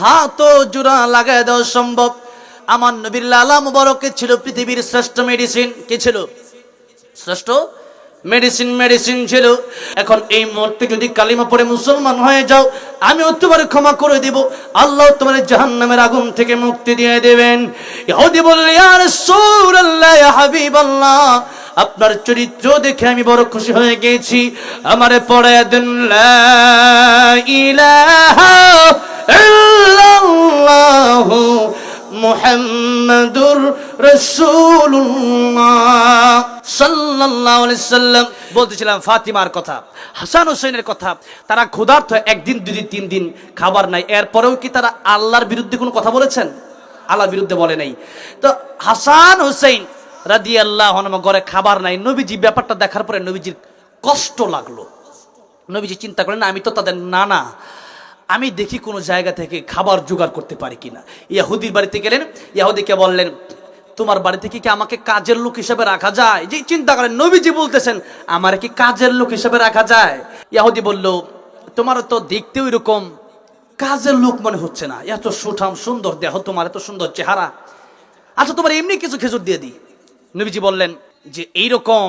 হাতও জোড়া লাগাই দেওয়া সম্ভব। আমার নবীর লালা মুবারকে ছিল পৃথিবীর শ্রেষ্ঠ মেডিসিন কি ছিল? শ্রেষ্ঠ মেডিসিন মেডিসিন ছিল। এখন এই মুহূর্তে যদি কালিমা পড়ে মুসলমান হয়ে যাও আমিও তোমার ক্ষমা করে দিব। আল্লাহ তোমার জাহান্নামের আগুন থেকে মুক্তি দিয়ে দেবেন। আপনার চরিত্র দেখে আমি বড় খুশি হয়ে গেছি। আমারে পড়ে দেন ইল্লাল্লাহু মুহাম্মাদুর রাসূলুল্লাহ। সাল্লাল্লাহু আলাইহি সাল্লাম বলতেছিলাম ফাতিমার কথা, হাসান হোসেনের কথা। তারা ক্ষুধার্ত, একদিন দুই দিন তিন দিন খাবার নাই। এরপরেও কি তারা আল্লাহর বিরুদ্ধে কোনো কথা বলেছেন? আল্লাহর বিরুদ্ধে বলে নাই। তো হাসান হোসেন রাদি আল্লাহ ঘরে খাবার নাই। নবীজি ব্যাপারটা দেখার পরে নবীজির কষ্ট লাগল। নবীজি চিন্তা করেন আমি তো তাদের নানা আমি দেখি কোনো জায়গা থেকে খাবার জোগাড় করতে পারি কিনা। ইয়াহুদির বাড়িতে গেলেন, ইয়াহুদিকে বললেন, তোমার বাড়ি থেকে কি আমাকে কাজের লোক হিসেবে রাখা যায়? যে চিন্তা করেন, নবীজি বলতেছেন, আমার কি কাজের লোক হিসেবে রাখা যায়? ইয়াহুদি বলল তোমার তো দেখতে ওই রকম কাজের লোক মনে হচ্ছে না। এত সুঠাম, সুন্দর দেহ, তোমার এত সুন্দর চেহারা। আচ্ছা তোমার এমনি কিছু খেজুর দিয়ে দিই। নবীজি বললেন, যে এইরকম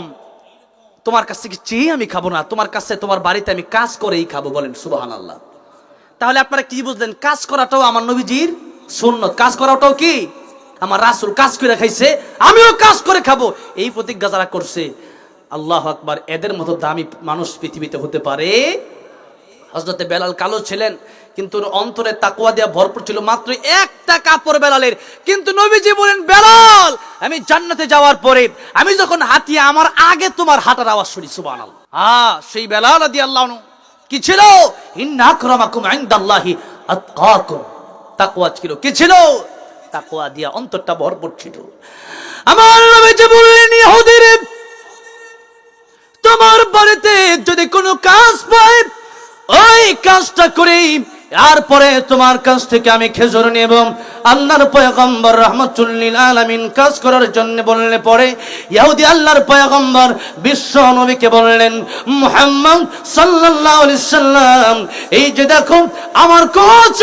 তোমার কাছ থেকে চেয়ে আমি খাব না, তোমার কাছে, তোমার বাড়িতে আমি কাজ করেই খাব, বলেন সুবাহান আল্লাহ তাহলে আপনারা কি বুঝলেন? কাজ করাটাও আমার নবীজির সুন্নত। কাজ করাটাও কি? আমার রাসুল কাজ করে খাইছে, আমিও কাজ করে খাব। এই প্রতিজ্ঞা যারা করছে, আল্লাহ আকবার, এদের মতো দামি মানুষ পৃথিবীতে হতে পারে? হজরতে বেলাল কালো ছিলেন, কিন্তু অন্তরে তাকুয়া দেওয়া ভরপুর ছিল মাত্র একটা কাপড় বেলালের। কিন্তু নবীজি বলেন, বেলাল, আমি জান্নাতে যাওয়ার পরে, আমি যখন হাঁটিয়ে আমার আগে তোমার হাঁটার আওয়াজ শুনি সুবান হ্যাঁ সেই বেলাল আদি আল্লাহ কি ছিল? ছিল। কি ছিল? দিয়া অন্তরটা ভরপুর ছিল। আমার নবীজি বললেন তোমার বাড়িতে যদি কোনো কাজ পাই ওই কাজটা করেই তারপরে তোমার কাছ থেকে আমি খেজুর নেব। আল্লাহর পয়গম্বর রহমতুল্লিল আলামিন কাজ করার জন্য বললে পরে ইহুদি আল্লাহর পয়গম্বর বিশ্ব নবীকে বললেন, মুহাম্মদ সাল্লাল্লাহু আলাইহি সাল্লাম, এই যে দেখো, আমার কোচ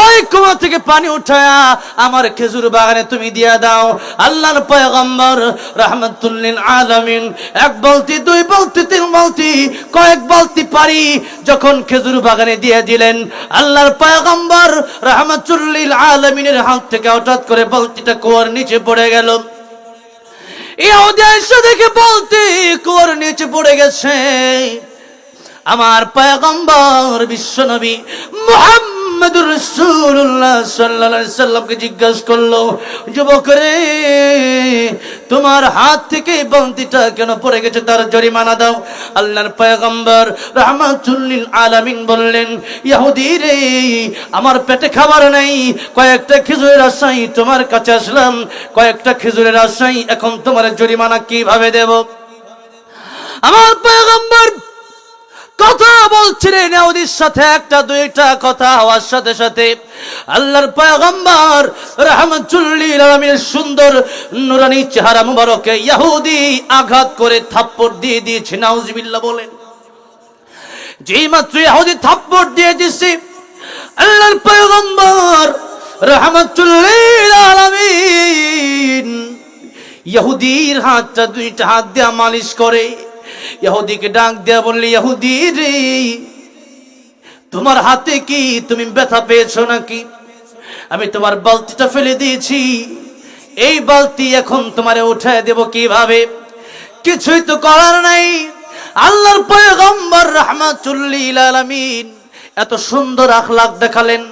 ওই কুয়া থেকে পানি উঠায়া আমার খেজুর বাগানে তুমি দিয়া দাও। আল্লাহর পয়গম্বর রহমতুল্লিল আলামিন এক বালতি, দুই বালতি, তিন বালতি, কয়েক বালতি পারি যখন খেজুর বাগানে দিয়ে দিলেন, আল্লাহর পয়গম্বর রহমতুল্লিল আলামিনের হাত থেকে হঠাৎ করে বালতিটা কুয়ার নিচে পড়ে গেল। দেখে বলতে কুয়ার নিচে পড়ে গেছে। আমার পয়গম্বর বিশ্বনবী মুহাম্মদুর জিজ্ঞাসা করল তোমার হাত থেকে বন্দিটা কেন পড়ে গেছে? তার জরিমানা দাও। আল্লাহর পয়গম্বর আলামিন বললেন রে, আমার পেটে খাবার নাই, কয়েকটা খেজুরের আশাই তোমার কাছে আসলাম, কয়েকটা খেজুরের আশাই এখন তোমার জরিমানা কীভাবে দেব? আমার পয়গম্বর বলছিলেন ইহুদির সাথে, একটা কথা হওয়ার সাথে সাথে আল্লাহর পয়গম্বর রাহমাতুল্লিল আলামিনের সুন্দর নুরানি চেহারা মুবারকে আঘাত করে থাপ্পড় দিয়ে দিয়েছে বলেন। যেই মাত্র ইহুদি থাপ্পড় দিয়ে দিছে আল্লাহর পয়গম্বর রাহমাতুল্লিল আলামিন ইহুদির হাতটা দুইটা হাত দিয়ে মালিশ করে। ইহুদিকে ডাক দেয়া বললে, ইহুদি রে, তোমার হাতে কি তুমি ব্যথা পেয়েছ নাকি? আমি তোমার বালতিটা ফেলে দিয়েছি। এই বালতি এখন তোমারে উঠায় দেব কীভাবে? কিছুই তো করার নাই। আল্লাহর পয়গম্বর রাহমাতুল্লিল আলামিন এত সুন্দর আখলাক দেখালেন।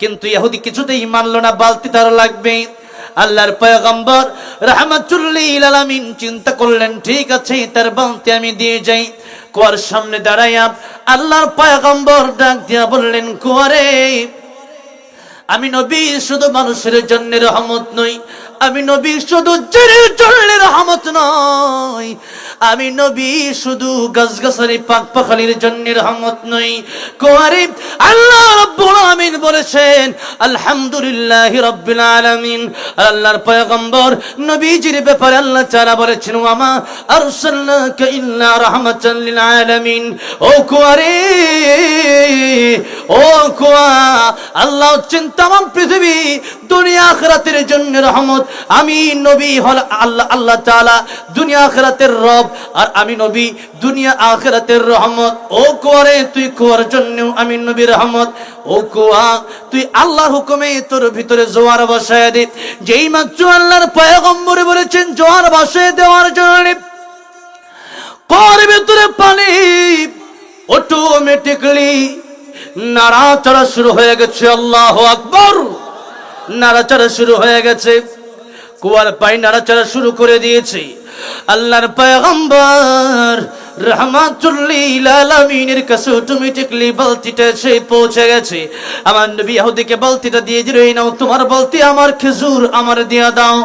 কিন্তু ইহুদি কিছুতেই মানলো না, বালতি তার লাগবে আল্লাহর পয়গম্বর রাহমাতুল্লিল চিন্তা করলেন, ঠিক আছে, তার বলতে আমি দিয়ে যাই। কুয়ার সামনে দাঁড়াইয়া আল্লাহর পয়গম্বর ডাক দিয়া বললেন, কুয়ারে, আমি নবী, শুধু মানুষের জন্য রহমত নই আমি নবী শুধু জেনের জন্য রহমত নয় আমি নবী শুধু গাছগাছালি পাক পাখালির জন্য রহমত নই। কোয়ারে আল্লাহ রাব্বুল আলামিন বলেছেন, আলহামদুলিল্লাহ রাব্বিল আলামিন। আল্লাহর পয়গম্বর নবীজির ব্যাপারে আল্লাহ তাআলা বলেছেন, ওয়ামা আরসালনাকা ইল্লা রাহমাতাল লিল আলামিন। ও কোয়ারে, ও কোয়া, আল্লাহ হচ্ছেন তাম পৃথিবী দুনিয়া আখরাতের জন্য রহমত। আমি নবী হল আল্লাহ আল্লাহ তাআলা। দুনিয়া আখরাতের রব আর আমি নবী। দুনিয়া আখরাতের রহমত। ও কোয়ারে, তুই কোয়ার জন্য আমি নবী রহমত। ও কোয়া, তুই আল্লাহর হুকুমে তোর ভিতরে জোয়ার বসায় দে। যেই মাত্র আল্লাহর পয়গম্বরে বলেছেন, জোয়ার বসায় দেওয়ার জন্য কোয়ার ভিতরে পানি অটোমেটিকলি নাড়াচাড়া শুরু হয়ে গেছে। আল্লাহ আকবর। নাড়াচাড়া শুরু হয়ে গেছে। কুয়ার পাই নাড়াচাড়া শুরু করে দিয়েছে। আল্লাহর পয়গম্বর বালতিটা এসে পৌঁছে গেছে। আমার বালতিটা দিয়ে এই নাও তোমার বালতি, আমার খেজুর আমার দিয়া দাও।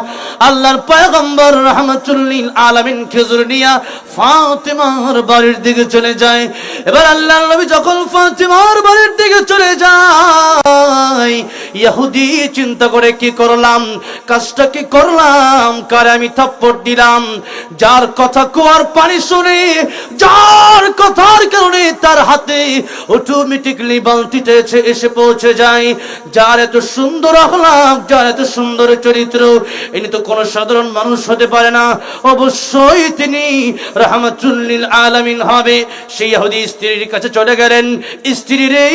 আলামিন খেজুর বাড়ির দিকে চলে যায়। এবার আল্লাহর নবী যখন ফাতেমার বাড়ির দিকে চলে যায় ইহুদি চিন্তা করে কি করলাম? কাজটা কি করলাম? কারে আমি থাপ্পড় দিলাম? যার কথা কুয়ার পানি শুনে, যার কথার কারণে তার হাতে অটোমেটিকলি বালতিতে এসে পৌঁছে যায়। যার এত সুন্দর আহ্লাদ যার এত সুন্দর চরিত্র, ইনি তো কোনো সাধারণ মানুষ হতে পারে না। অবশ্যই তিনি রহমতুল্লিল আলামিন হবে। সেই ইহুদি স্ত্রীর কাছে চলে গেলেন। স্ত্রী রে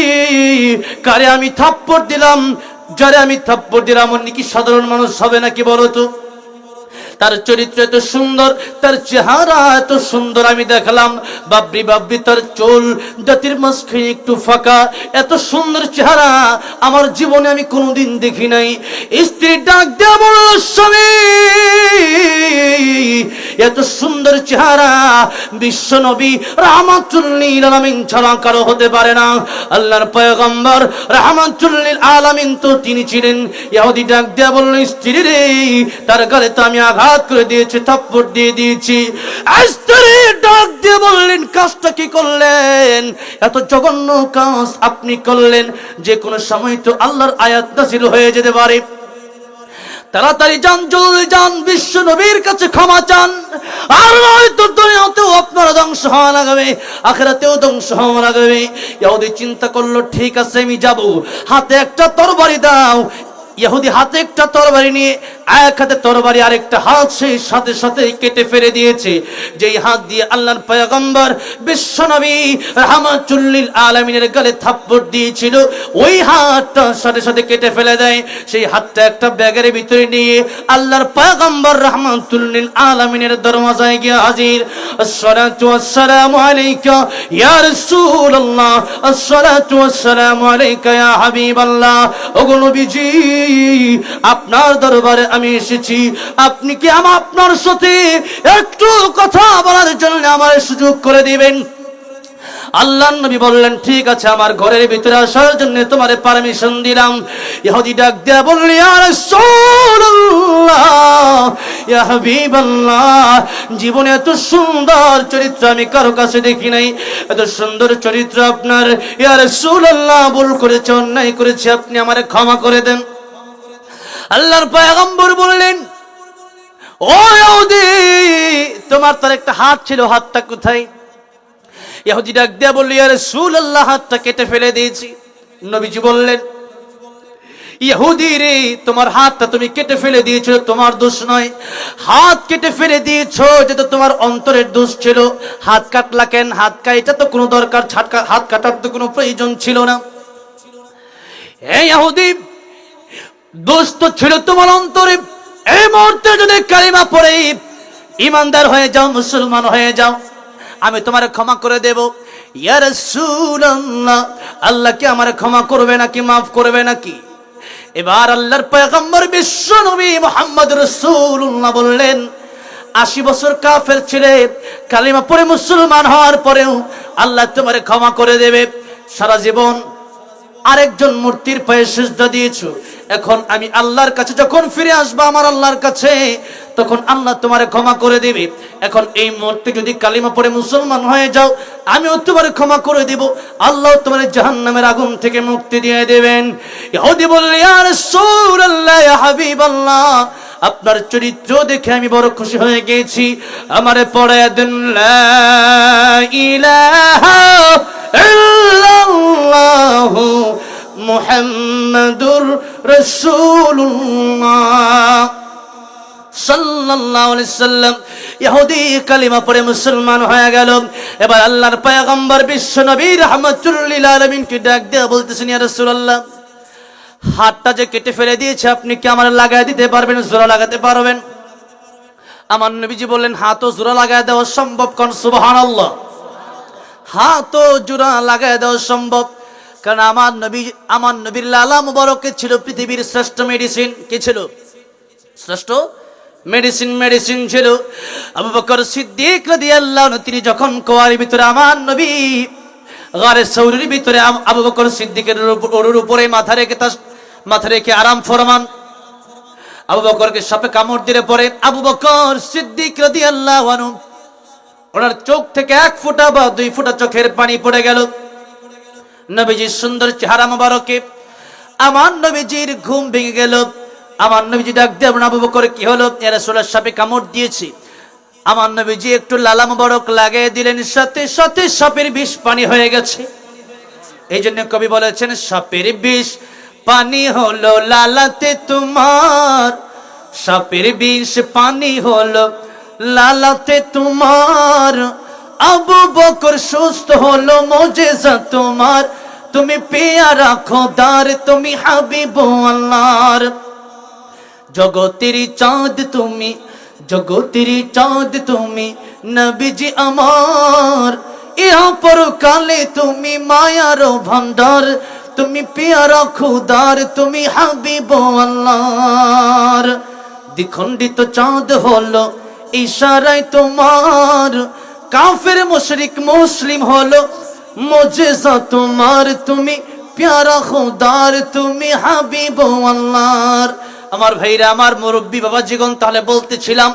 কারে আমি থাপ্পড় দিলাম? যারে আমি থাপ্পড় দিলাম অন্য কি সাধারণ মানুষ হবে নাকি বলো তো? তার চরিত্র এত সুন্দর, তার চেহারা এত সুন্দর আমি দেখলাম। বাবরি বাবরি তার চুল জাতির মাঝখানে একটু ফাঁকা, এত সুন্দর চেহারা আমার জীবনে আমি কোনোদিন দেখি নাই। স্ত্রী ডাক দেওয়া স্বামী! এত সুন্দর চেহারা। বিশ্ব নবী রামাতুল্লিল আলামিন ছাড়া কারও হতে পারে না। আল্লাহর পয়গম্বর রাহমাতুল্লিল আলামিন তো তিনি ছিলেন। ইহুদি ডাক দেয়া বলল, স্ত্রী রে, তার গালে তো আমি আঘাত করে দিয়েছি, থাপ্পড় দিয়ে দিয়েছি। স্ত্রী ডাক দিয়ে বললেন, কাজটা কি করলেন? এত জঘন্য কাজ আপনি করলেন। যে কোনো সময় তো আল্লাহর আয়াত নাজিল হয়ে যেতে পারে। তাড়াতাড়ি যান, জলদি যান, বিশ্ব নবীর কাছে ক্ষমা চান। আর নয়তো দুনিয়াতেও আপনারা ধ্বংস হওয়া লাগবে, আখেরাতেও ধ্বংস হওয়া লাগবে। ইয়াহুদি চিন্তা করল, ঠিক আছে, আমি যাব। হাতে একটা তরবারি দাও ইহুদি হাতে একটা তরবারি নিয়ে, এক হাতে তরবারি, আরেকটা হাত সেই সাথে সাথে কেটে ফেলে দিয়েছে। যেই হাত দিয়ে আল্লাহর পয়গম্বর বিশ্বনবী রাহমাতুল্লিল আলামিনের গালে থাপ্পড় দিয়েছিল, ওই হাতটা সাথে সাথে কেটে ফেলে দেয়। সেই হাতটা একটা ব্যাগের ভিতরে নিয়ে আল্লাহর পয়গম্বর রাহমাতুল্লিল আলামিনের দরওয়াজায় গিয়ে হাজির। আসসালাতু ওয়াসসালামু আলাইকা ইয়া রাসূলুল্লাহ, আসসালাতু ওয়াসসালামু আলাইকা ইয়া হাবিবাল্লাহ। ওগো নবীজি আপনার দরবারে আমি এসেছি। আপনি কি আমার আপনার সাথে একটু কথা বলার জন্য আমার সুযোগ করে দিবেন? আল্লাহ নবী বললেন, ঠিক আছে, আমার ঘরের ভিতরে আসার জন্য তোমার পারমিশন দিলাম। ইহুদি ডাক দেয়া বললি আর জীবনে এত সুন্দর চরিত্র আমি কারও কাছে দেখি নাই। এত সুন্দর চরিত্র আপনার। ইয়া রাসূলুল্লাহ, ভুল করেছে, অন্যায় করেছে, আপনি আমার ক্ষমা করে দেন। আল্লাহর পয়গম্বর বললেন, ও তোমার তার একটা হাত ছিল, হাতটা কোথায়? ইহুদি ডাক দিয়া বলল, ইয়া রাসূলুল্লাহ, হাতটা কেটে ফেলে দিয়েছি। নবীজি বললেন, ইহুদি রে, তোমার হাতটা তুমি কেটে ফেলে দিয়েছ, তোমার দোষ নয়। হাত কেটে ফেলে দিয়েছ যেটা তোমার অন্তরের দোষ ছিল। হাত কাটলা কেন? হাত কাটা তো কোনো দরকার হাত কাটার তো কোনো প্রয়োজন ছিল না। এই ইহুদি দোষ তো ছিল তোমার অন্তরে এই মুহূর্তে যদি কালিমা পড়ে, ইমানদার হয়ে যাও, মুসলমান হয়ে যাও, আমি তোমার ক্ষমা করে দেব। ইয়া রাসূলুল্লাহ, আল্লাহ কি আমার ক্ষমা করবে নাকি মাফ করবে নাকি? এবার আল্লাহর পয়গম্বর বিশ্ব নবী মোহাম্মদ রাসূলুল্লাহ বললেন, আশি বছর কাফের ছেলে কালিমা পরে মুসলমান হওয়ার পরেও আল্লাহ তোমার ক্ষমা করে দেবে। সারা জীবন আরেকজন মূর্তির পায়ে সেজদা দিয়েছ। এখন আমি আল্লাহর কাছে যখন ফিরে আসব আমার আল্লাহর কাছে, তখন আল্লাহ তোমারে ক্ষমা করে দিবে। এখন এই মুহূর্তে যদি কালিমা পড়ে মুসলমান হয়ে যাও, আমিও তোমারে ক্ষমা করে দিব। আল্লাহ তোমার জাহান্নামের আগুন থেকে মুক্তি দিয়ে দেবেন। ইহুদি বললে রাসূলুল্লাহ, ইয়া হাবিবাল্লাহ, আপনার চরিত্র দেখে আমি বড় খুশি হয়ে গেছি। আমারে পড়ে দেন ইলাহা ইল্লাল্লাহু মুহাম্মাদুর রাসূলুল্লাহ। সাল্লাল্লাহু আলাইহি সাল্লাম ইহুদি কালিমা পড়ে মুসলমান হয়ে গেল। এবার আল্লাহর পয়গম্বর বিশ্ব নবী রাহমাতুল লিল আলামিনকে ডাক দিয়ে বলতেছেন, ইয়া রাসূলুল্লাহ, হাতটা যে কেটে ফেলে দিয়েছে, আপনি কি আমার লাগাই দিতে পারবেন, জোড়া লাগাতে পারবেন? আমার নবীজি বললেন, হাতও জোড়া লাগাই দেওয়া সম্ভব কোন সুবহানাল্লাহ। হাতও জোড়া লাগাই দেওয়া সম্ভব। কারণ আমার নবী, আমার নবীর লালা মুবারকে ছিল? পৃথিবীর শ্রেষ্ঠ মেডিসিন কি ছিল? শ্রেষ্ঠ মেডিসিন মেডিসিন ছিল। আবু বকর সিদ্দিক রাদিয়াল্লাহু আনহু, তিনি যখন কোয়ার ভিতরে, আমার নবী গারে সৌরির ভিতরে, আবু বকর সিদ্দিকের ওর উপরে মাথা রেখে তার, মাথা রেখে আরাম ফরমান। আবু বকরকে সাপে কামড় দিলে পরে আবু বকর সিদ্দিক রাদিয়াল্লাহু আনহু ওনার চোখ থেকে এক ফোঁটা বা দুই ফোঁটা চোখের পানি পড়ে গেল। নবীজির সুন্দর চেহারা মোবারকে। আমার নবীজির ঘুম ভেঙে গেল। আমার নবীজি ডাক দিয়ে আবু বকর, কি হলো? এরা সোলার সাপে কামড় দিয়েছি। আমার নবীজি একটু লালা মোবারক লাগিয়ে দিলেন। সাথে সাথে সাপের বিষ পানি হয়ে গেছে। এই জন্য কবি বলেছেন, সাপের বিষ পানি হলো লালাতে তোমার। সাপের বিষ পানি হলো লালাতে তোমার আবু বকর সুস্থ হলো, মজেজা তোমার। তুমি পেয়ারা খোদার, তুমি হাবিব আল্লাহর। জগতের চাঁদ তুমি, জগতের চাঁদ তুমি, নবীজি আমার। ইহা পরকালে তুমি মায়ার ভান্ডার তুমি পেয়ারা খুদার, তুমি হাবিব আল্লাহর। দ্বিখণ্ডিত চাঁদ হলো ইশারায় তোমার, কাফের মুশরিক মুসলিম হলো। মজেজা তোমার, তুমি প্যারা খুদার, তুমি হাবিব আল্লাহর। আমার ভাইরা, আমার মুরব্বী বাবা জীবন তাহলে বলতেছিলাম,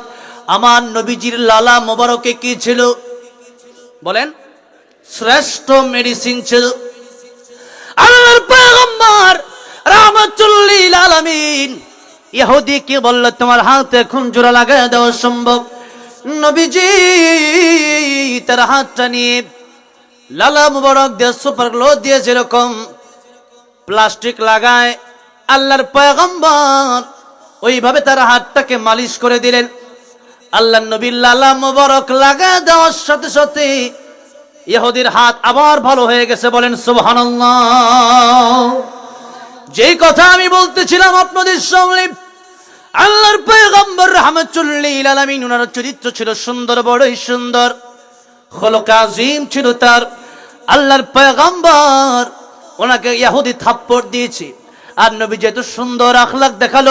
আমার নবীজির লালা মোবারকে কি ছিল? বলেন, শ্রেষ্ঠ মেডিসিন ছিল। আল্লাহর পয়গম্বর রাহমাতুল্লিল আলামিন ইহুদি কি বলল, তোমার হাতে খুন জোড়া লাগায় দেওয়া সম্ভব? নবীজি তার হাতটা নিয়ে লালা মুবারক দিয়ে সুপার গ্লো দিয়ে যেরকম প্লাস্টিক লাগায়, আল্লাহর পয়গম্বর ওইভাবে তার হাতটাকে মালিশ করে দিলেন। আল্লাহ নবীর লালা মুবারক লাগা দেওয়ার সাথে সাথে ইহুদির হাত আবার ভালো হয়ে গেছে বলেন, সুবহানাল্লাহ। যেই কথা আমি বলতেছিলাম আপনাদের সামনে আল্লাহর পয়গম্বর রাহমাতুল্লিল আলামিন ওনার চরিত্র ছিল সুন্দর, বড়ই সুন্দর। আজিম ছিল তার। আল্লাহর পয়গম্বর ওনাকে ইহুদি থাপ্পড় দিয়েছে। আর নবী যে এত সুন্দর আখলাক দেখাল,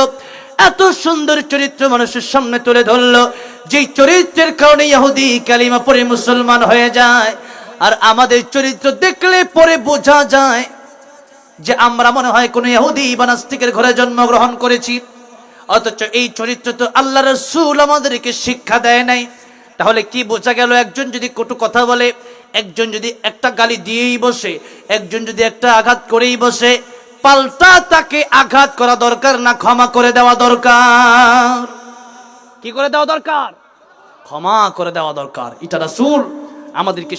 এত সুন্দর চরিত্র মানুষের সামনে তুলে ধরলো, যেই চরিত্রের কারণে ইহুদি কালিমা পরে মুসলমান হয়ে যায়। আর আমাদের চরিত্র দেখলে পরে বোঝা যায় যে আমরা মনে হয় কোন ইহুদি বা নাস্তিকের ঘরে জন্মগ্রহণ করেছি। অথচ এই চরিত্র তো আল্লাহ রসুল আমাদেরকে শিক্ষা দেয় নাই। তাহলে কি বোঝা গেল একজন যদি কটু কথা বলে একজন যদি একটা গালি দিয়েই বসে একজন যদি একটা আঘাত করেই বসে পাল্টা তাকে আঘাত করা দরকার না ক্ষমা করে দেওয়া দরকার? কি করে দেওয়া দরকার? ক্ষমা করে দেওয়া দরকার। এটা রাসূল আমাদেরকে